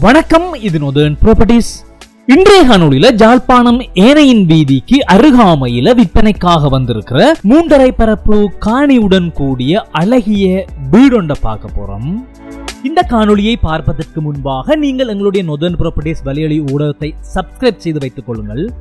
வணக்கம் இது northern properties இன்றைய காணொலியில ஜாழ்ப்பாணம் ஏனையின் வீதிக்கு அருகாமையில விற்பனைக்காக வந்திருக்கிற மூன்றரை பரப்பு காணியுடன் கூடிய அழகிய வீடொண்ட பார்க்க போறோம். இந்த காணொலியை பார்ப்பதற்கு முன்பாக நீங்கள் எங்களுடைய நொதர்ன் ப்ராப்பர்ட்டிஸ் வலையொலி ஊடகத்தை சப்ஸ்கிரைப் செய்து வைத்துக் கொள்ளுங்கள்.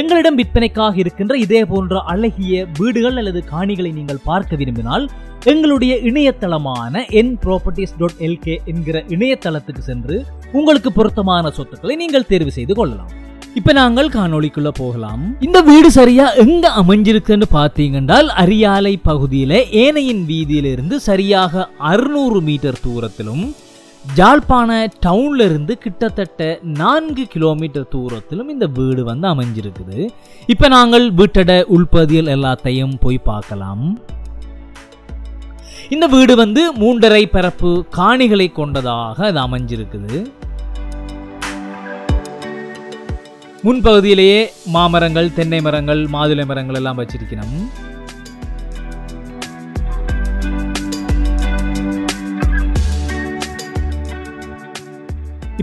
எங்களிடம் விற்பனைக்காக இருக்கின்ற இதே போன்ற அழகிய வீடுகள் அல்லது காணிகளை நீங்கள் பார்க்க விரும்பினால் எங்களுடைய இணையதளமான என் ப்ராப்பர்ட்டிஸ் டாட் எல்கே என்கிற இணையதளத்துக்கு சென்று உங்களுக்கு பொருத்தமான சொத்துக்களை நீங்கள் தேர்வு செய்து கொள்ளலாம். இப்ப நாங்கள் காணொளிக்குள்ள போகலாம். இந்த வீடு சரியா எங்க அமைஞ்சிருக்குன்னு பார்த்தீங்கன்றால் அரியாலை பகுதியில ஏனையின் வீதியிலிருந்து சரியாக அறுநூறு மீட்டர் தூரத்திலும் ஜாழ்ப்பாண டவுன்ல இருந்து கிட்டத்தட்ட நான்கு கிலோமீட்டர் தூரத்திலும் இந்த வீடு வந்து அமைஞ்சிருக்குது. இப்போ நாங்கள் வீட்டட உள்பதியல் எல்லாத்தையும் போய் பார்க்கலாம். இந்த வீடு வந்து மூன்றரை பரப்பு காணிகளை கொண்டதாக அது அமைஞ்சிருக்குது. முன்பகுதியிலேயே மாமரங்கள் தென்னை மரங்கள் மாதுளை மரங்கள் எல்லாம் வச்சிருக்கணும்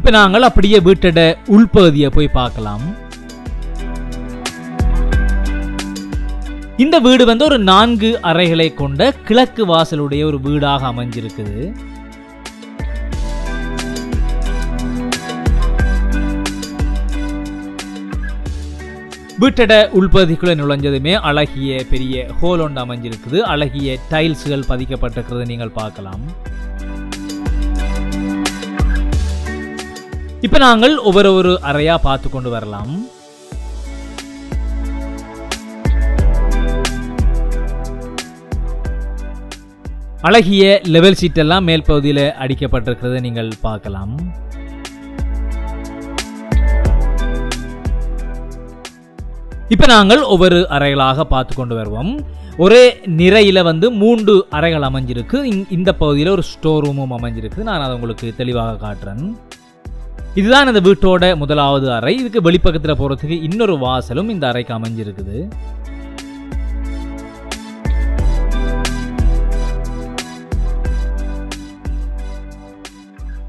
இப்போ நாங்கள் அப்படியே வீட்டோட உள்பகுதியை போய் பார்க்கலாம். இந்த வீடு வந்து ஒரு நான்கு அறைகளை கொண்ட கிழக்கு வாசலுடைய ஒரு வீடாக அமைஞ்சிருக்குது. வீட்டட உள்பகுதிக்குள்ளே நுழைஞ்சதுமே அழகிய பெரிய ஹோல் ஒன்று அமைஞ்சிருக்குது. அழகிய டைல்ஸ்கள் பதிக்கப்பட்டிருக்கிறது நீங்கள் பார்க்கலாம். இப்ப நாங்கள் ஒவ்வொரு ஒரு அறையா பார்த்து கொண்டு வரலாம். அழகிய லெவல் சீட் எல்லாம் மேல் பகுதியில் அடிக்கப்பட்டிருக்கிறத நீங்கள் பார்க்கலாம். இப்போ நாங்கள் ஒவ்வொரு அறைகளாக பார்த்து கொண்டு வருவோம். ஒரே நிறையில் வந்து மூன்று அறைகள் அமைஞ்சிருக்கு. இந்த பகுதியில் ஒரு ஸ்டோர் ரூமும் அமைஞ்சிருக்கு. நான் அதை உங்களுக்கு தெளிவாக காட்டுறேன். இதுதான் இந்த வீட்டோட முதலாவது அறை. இதுக்கு வெளிப்பக்கத்தில் போறதுக்கு இன்னொரு வாசலும் இந்த அறைக்கு அமைஞ்சிருக்குது.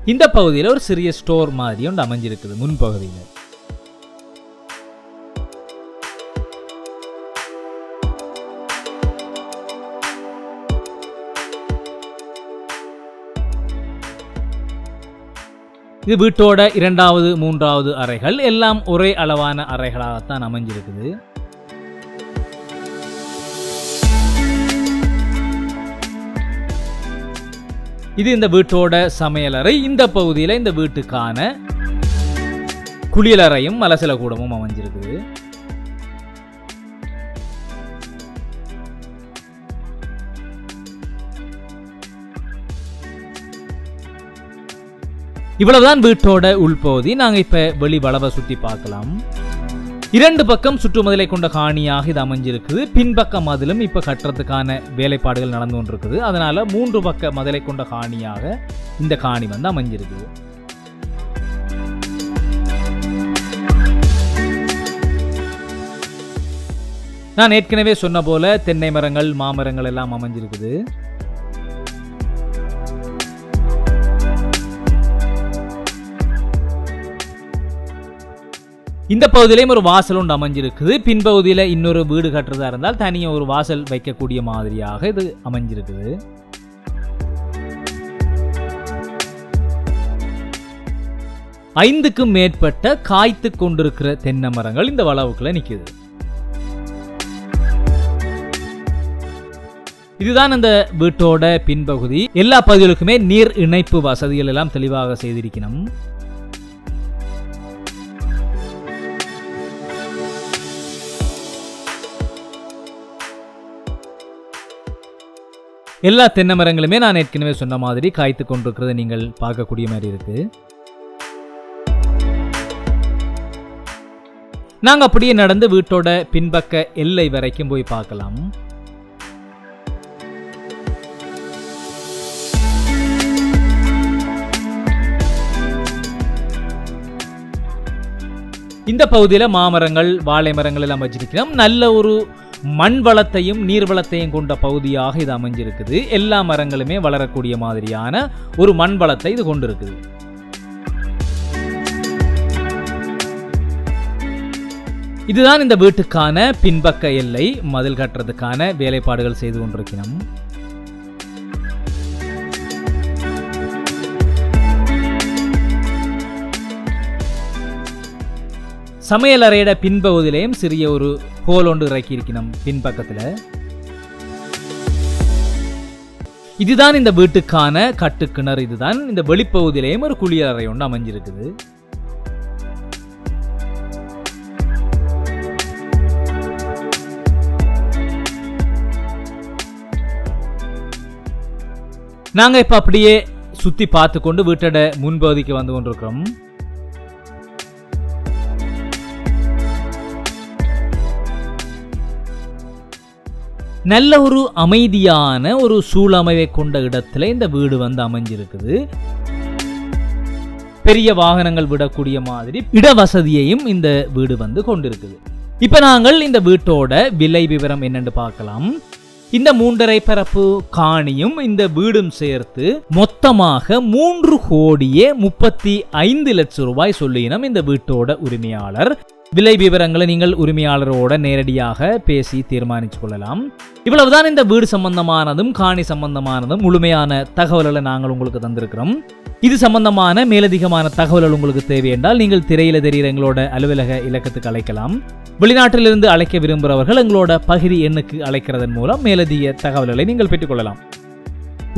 இந்த பகுதியில் ஒரு சிறிய ஸ்டோர் மாதிரி ஒன்று அமைஞ்சிருக்குது முன்பகுதியில். இது வீட்டோட இரண்டாவது மூன்றாவது அறைகள். எல்லாம் ஒரே அளவான அறைகளாகத்தான் அமைஞ்சிருக்குது. இது இந்த வீட்டோட சமையலறை இந்த பகுதியில் இந்த வீட்டுக்கான குளியலறையும் மலசில கூடமும் அமைஞ்சிருக்குது. இவ்வளவுதான் வீட்டோட உள்பகுதி நாங்க இப்ப வெளி வளவை சுத்தி பார்க்கலாம். இரண்டு பக்கம் சுற்றுமதிலை கொண்ட காணியாக இது அமைஞ்சிருக்குது. பின்பக்க மதிலும் இப்ப கட்டுறதுக்கான வேலைப்பாடுகள் நடந்து கொண்டிருக்குது. அதனால மூன்று பக்க மதிலை கொண்ட காணியாக இந்த காணி வந்து அமைஞ்சிருக்குது. நான் ஏற்கனவே சொன்ன போல தென்னை மரங்கள் மாமரங்கள் எல்லாம் அமைஞ்சிருக்குது. இந்த பகுதியிலையும் ஒரு வாசல் ஒன்று அமைஞ்சிருக்குது. பின்பகுதியில் இன்னொரு வீடு கட்டுறதா இருந்தால் தனியாக ஒரு வாசல் வைக்கக்கூடிய மாதிரியாக இது அமைஞ்சிருக்குது. ஐந்துக்கும் மேற்பட்ட காய்த்து கொண்டிருக்கிற தென்னை மரங்கள் இந்த வளவுக்குள்ள நிக்குது. இதுதான் இந்த வீட்டோட பின்பகுதி. எல்லா பகுதிகளுக்குமே நீர் இணைப்பு வசதிகள் எல்லாம் தெளிவாக செய்திருக்கணும். எல்லா தென்னை மரங்களுமே நான் ஏற்கனவே சொன்ன மாதிரி காய்த்து கொண்டிருக்கிறத நீங்கள் பார்க்கக்கூடிய மாதிரி இருக்கு. நாங்க அப்படியே நடந்து வீட்டோட பின்பக்க எல்லை வரைக்கும் போய் பார்க்கலாம். இந்த பகுதியில் மாமரங்கள் வாழை மரங்கள் எல்லாம் வச்சிருக்கிறோம். நல்ல ஒரு மண் வளத்தையும் நீர் வளத்தையும் கொண்ட பகுதியாக இது அமைஞ்சிருக்குது. எல்லா மரங்களுமே வளரக்கூடிய மாதிரியான ஒரு மண் வளத்தை இது கொண்டிருக்குது. இதுதான் இந்த வீட்டுக்கான பின்பக்க எல்லை. மதில் கட்டுறதுக்கான வேலைப்பாடுகள் செய்து கொண்டிருக்கிறோம். சமையலறையிட பின்பகுதியிலையும் சிறிய ஒரு ஹோல் ஒன்று இறக்கி இருக்கணும் பின்பக்கத்தில் இதுதான் இந்த வீட்டுக்கான கட்டுக்கிணறு. இதுதான் இந்த வெளிப்பகுதியிலையும் ஒரு குளியலறை ஒன்று அமைஞ்சிருக்குது. நாங்கள் இப்போ அப்படியே சுற்றி பார்த்து கொண்டு வீட்டோட முன்பகுதிக்கு வந்து கொண்டிருக்கிறோம். நல்ல ஒரு அமைதியான ஒரு சூழமைவை கொண்ட இடத்துல இந்த வீடு வந்து அமைஞ்சிருக்குது. பெரிய வாகனங்கள் விடக்கூடிய மாதிரி இட வசதியையும் இந்த வீடு வந்து கொண்டிருக்குது. இப்ப நாங்கள் இந்த வீட்டோட விலை விவரம் என்னன்னு பார்க்கலாம். இந்த மூன்றரை பரப்பு காணியும் இந்த வீடும் சேர்த்து மொத்தமாக மூன்று கோடியே முப்பத்தி ஐந்து லட்சம் ரூபாய் சொல்லினோம் இந்த வீட்டோட உரிமையாளர் விலை விவரங்களை நீங்கள் உரிமையாளரோட நேரடியாக பேசி தீர்மானித்து கொள்ளலாம். இவ்வளவுதான் இந்த வீடு சம்பந்தமானதும் காணி சம்பந்தமானதும் முழுமையான தகவல்களை நாங்கள் உங்களுக்கு தந்திருக்கிறோம். இது சம்பந்தமான மேலதிகமான தகவல்கள் உங்களுக்கு தேவையென்றால் நீங்கள் திரையில தெரிகிற எங்களோட அலுவலக இலக்கத்துக்கு அழைக்கலாம். வெளிநாட்டிலிருந்து அழைக்க விரும்புகிறவர்கள் எங்களோட பகுதி எண்ணுக்கு அழைக்கிறதன் மூலம் மேலதிக தகவல்களை நீங்கள் பெற்றுக்கொள்ளலாம்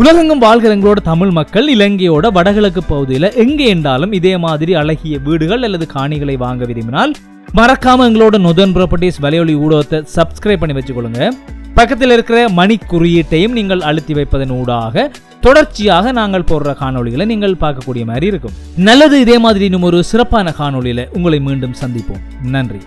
உலகெங்கும் வாழ்கிற எங்களோட தமிழ் மக்கள் இலங்கையோட வடகிழக்கு பகுதியில் எங்கே என்றாலும் இதே மாதிரி அழகிய வீடுகள் அல்லது காணிகளை வாங்க விரும்பினால் மறக்காம எங்களோட நொதன் ப்ராப்பர்ட்டிஸ் வலையொலி ஊடகத்தை சப்ஸ்கிரைப் பண்ணி வச்சுக்கொள்ளுங்க. பக்கத்தில் இருக்கிற மணி குறியீட்டையும் நீங்கள் அழுத்தி வைப்பதன் ஊடாக தொடர்ச்சியாக நாங்கள் போடுற காணொளிகளை நீங்கள் பார்க்கக்கூடிய மாதிரி இருக்கும். நல்லது இதே மாதிரி இன்னும் ஒரு சிறப்பான காணொலியில உங்களை மீண்டும் சந்திப்போம். நன்றி.